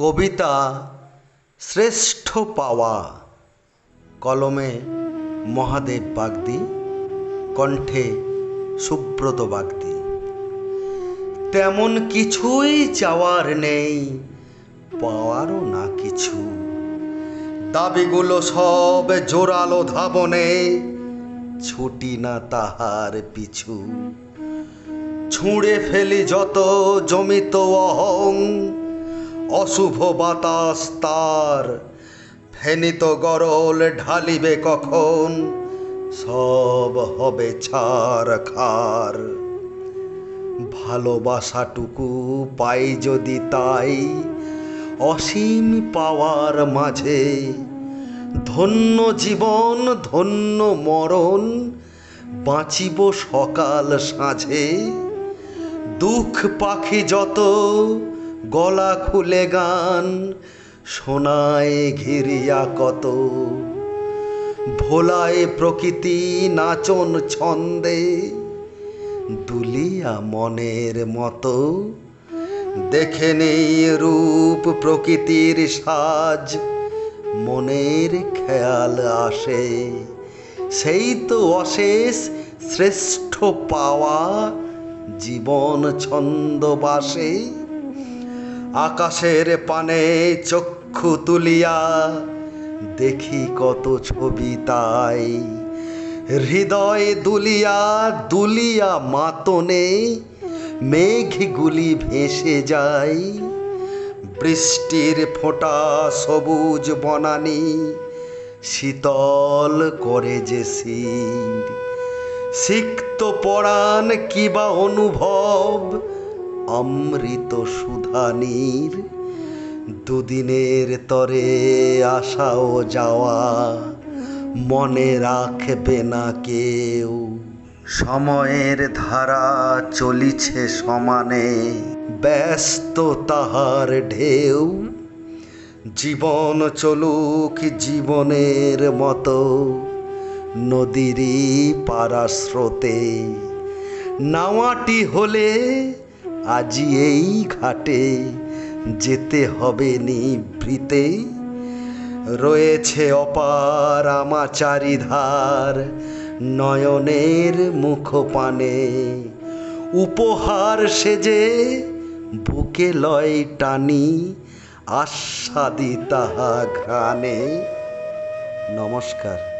কবিতা শ্রেষ্ঠ পাওয়া কলমে মহাদেব বাগদি, কণ্ঠে সুব্রত বাগদি। তেমন কিছুই চাওয়ার নেই, পাওয়ারও না কিছু। দাবিগুলো সব জোরালো ধাবনে, ছুটি না তাহার পিছু। ছুঁড়ে ফেলি যত জমিত অহং অশুভ বাতাস তার। ফেনিত গরল ঢালিবে কখন, সব হবে ছাড় খার। ভালোবাসাটুকু পাই যদি তাই, অসীম পাওয়ার মাঝে। ধন্য জীবন, ধন্য মরণ, বাঁচিব সকাল সাঁঝে। দুঃখ পাখি যত গলা খুলে গান শোনায় ঘিরিয়া কত। ভোলায় প্রকৃতি নাচন ছন্দে, দুলিয়া মনের মতো। দেখে নেই রূপ প্রকৃতির সাজ, মনের খেয়াল আসে। সেই তো অশেষ শ্রেষ্ঠ পাওয়া জীবন ছন্দবাসে। আকাশের পানে চক্ষু তুলিয়া দেখি কত ছবি তাই। হৃদয় দুলিয়া দুলিয়া মাতনে মেঘগুলি ভেসে যায়। বৃষ্টির ফোঁটা সবুজ বনানি শীতল করে যে শির। সিক্ত পরাণ কিবা অনুভব? অমৃত সুধানীর দুদিনের তরে আসা ও যাওয়া মনে রাখবে না কেউ। সময়ের ধারা চলিছে সমানে, ব্যস্ত তাহার ঢেউ। জীবন চলুক জীবনের মতো, নদীরই পারা স্রোতে নাওয়াটি হলে আজি এই ঘাটে যেতে হবে নিভৃতে। রয়েছে অপার আমা চারিধার নয়নের মুখপানে। উপহার সেজে বুকে লয় টানি আস্বাদি তাহা ঘ্রাণে। নমস্কার।